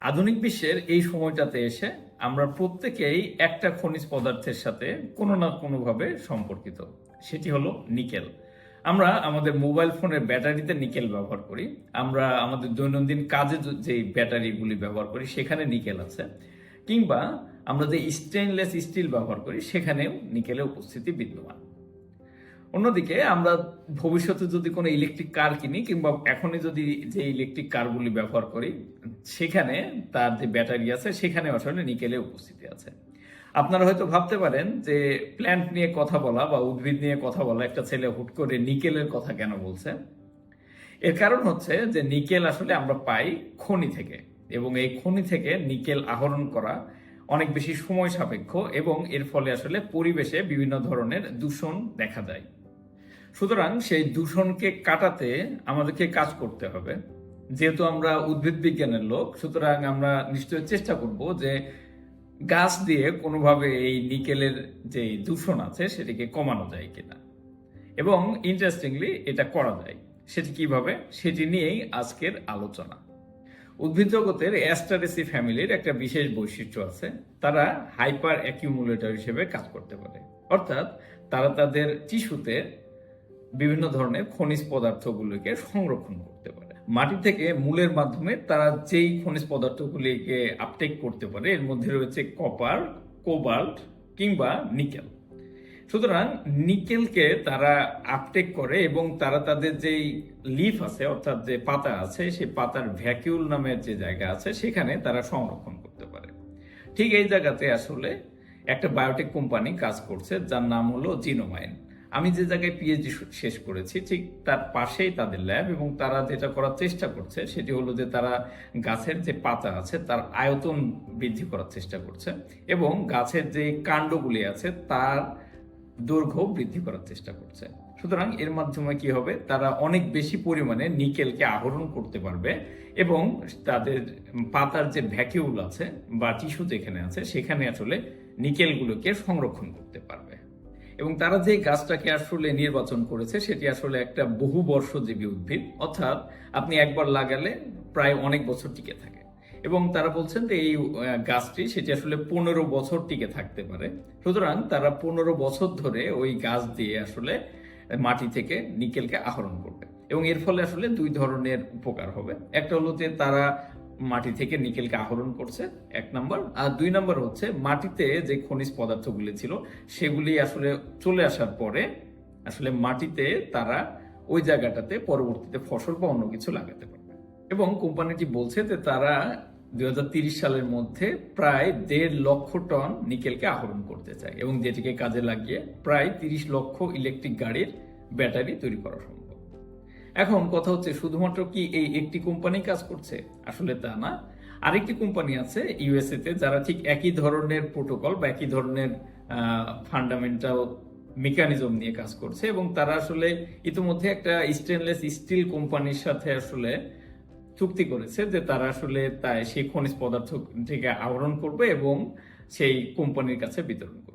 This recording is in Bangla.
আধুনিক বিশ্বের এই সময়টাতে এসে আমরা প্রত্যেকেই একটা খনিজ পদার্থের সাথে কোনো না কোনোভাবে সম্পর্কিত। সেটি হলো নিকেল। আমরা আমাদের মোবাইল ফোনের ব্যাটারিতে নিকেল ব্যবহার করি। আমরা আমাদের দৈনন্দিন কাজে যে ব্যাটারিগুলি ব্যবহার করি, সেখানে নিকেল আছে। কিংবা আমরা যে স্টেনলেস স্টিল ব্যবহার করি, সেখানেও নিকেলের উপস্থিতি বিদ্যমান। অন্যদিকে আমরা ভবিষ্যতে যদি কোনো ইলেকট্রিক কার কিনি কিংবা এখনই যদি যে ইলেকট্রিক কারগুলি ব্যবহার করি, সেখানে তার যে ব্যাটারি আছে, সেখানে আসলে নিকেলে উপস্থিতি আছে। আপনারা হয়তো ভাবতে পারেন যে প্ল্যান্ট নিয়ে কথা বলা বা উদ্ভিদ নিয়ে কথা বলা, একটা ছেলে হুট করে নিকেলের কথা কেন বলছে? এর কারণ হচ্ছে যে নিকেল আসলে আমরা পাই খনি থেকে এবং এই খনি থেকে নিকেল আহরণ করা অনেক বেশি সময় সাপেক্ষ এবং এর ফলে আসলে পরিবেশে বিভিন্ন ধরনের দূষণ দেখা যায়। সুতরাং সেই দূষণকে কাটাতে আমাদেরকে কাজ করতে হবে। যেহেতু আমরা উদ্ভিদ বিজ্ঞানের লোক, সুতরাং আমরা নিশ্চয়ই চেষ্টা করব যে গাছ দিয়ে কোনোভাবে এই নিকেলের যে দূষণ আছে, সেটিকে কমানো যায় কিনা। এবং ইন্টারেস্টিংলি এটা করা যায়। সেটি কীভাবে? সেটি নিয়েই আজকের আলোচনা। উদ্ভিদ জগতের অ্যাস্টারেসি ফ্যামিলির একটা বিশেষ বৈশিষ্ট্য আছে। তারা হাইপার অ্যাকিউমুলেটর হিসেবে কাজ করতে পারে। অর্থাৎ তারা তাদের টিস্যুতে বিভিন্ন ধরনের খনিজ পদার্থগুলিকে সংরক্ষণ করতে পারে। মাটি থেকে মূলের মাধ্যমে তারা যেই খনিজ পদার্থগুলিকে আপটেক করতে পারে, এর মধ্যে রয়েছে কপার কোবাল্ট কিংবা নিকেল সুতরাং নিকেলকে তারা আপটেক করে এবং তারা তাদের যেই লিফ আছে, অর্থাৎ যে পাতা আছে সেই পাতার ভ্যাকিউল নামের যে জায়গা আছে, সেখানে তারা সংরক্ষণ করতে পারে। ঠিক এই জায়গাতে আসলে একটা বায়োটেক কোম্পানি কাজ করছে, যার নাম হলো জিনোমাইন আমি যে জায়গায় পিএইচডি শেষ করেছি, ঠিক তার পাশেই তাদের ল্যাব এবং তারা যেটা করার চেষ্টা করছে সেটি হলো যে তারা গাছের যে পাতা আছে তার আয়তন বৃদ্ধি করার চেষ্টা করছে এবং গাছের যে কাণ্ডগুলি আছে তার দৈর্ঘ্য বৃদ্ধি করার চেষ্টা করছে। সুতরাং এর মাধ্যমে কি হবে? তারা অনেক বেশি পরিমাণে নিকেলকে আহরণ করতে পারবে এবং তাদের পাতার যে ভ্যাকিউল আছে বা টিস্যু যেখানে আছে সেখানে আসলে নিকেলগুলোকে সংরক্ষণ করতে পারবে। এবং তারা যে গাছটাকে আসলে নির্বাচন করেছে, সেটি আসলে একটা বহু বর্ষজীবী উদ্ভিদ। অর্থাৎ আপনি একবার লাগালে প্রায় অনেক বছর টিকে থাকে। এবং তারা বলছেন যে এই গাছটি, সেটি আসলে পনেরো বছর টিকে থাকতে পারে। সুতরাং তারা পনেরো বছর ধরে ওই গাছ দিয়ে আসলে মাটি থেকে নিকেলকে আহরণ করবে। এবং এর ফলে আসলে দুই ধরনের উপকার হবে। একটা হলো যে তারা মাটি থেকে নিকেলকে আহরণ করছে, এক নম্বর। আর দুই নম্বর হচ্ছে, মাটিতে যে খনিজ পদার্থগুলি ছিল, সেগুলি আসলে চলে আসার পরে আসলে মাটিতে তারা ওই জায়গাটাতে পরবর্তীতে ফসল বা অন্য কিছু লাগাতে পারবে। এবং কোম্পানিটি বলছে যে তারা দুই সালের মধ্যে প্রায় দেড় লক্ষ টন নিকেলকে আহরণ করতে চায় এবং যেটিকে কাজে লাগিয়ে প্রায় তিরিশ লক্ষ ইলেকট্রিক গাড়ির ব্যাটারি তৈরি করা সম্ভব। এখন কথা হচ্ছে, শুধুমাত্র কি এই একটি কোম্পানি কাজ করছে? আসলে তা না। আরেকটি কোম্পানি আছে ইউএসএ তে, যারা ঠিক একই ধরনের প্রোটোকল বা একই ধরনের ফান্ডামেন্টাল মেকানিজম নিয়ে কাজ করছে এবং তারা আসলে ইতিমধ্যে একটা স্টেনলেস স্টিল কোম্পানির সাথে আসলে চুক্তি করেছে যে তারা আসলে তাই সেই খনিজ পদার্থ থেকে আহরণ করবে এবং সেই কোম্পানির কাছে বিতরণ করবে।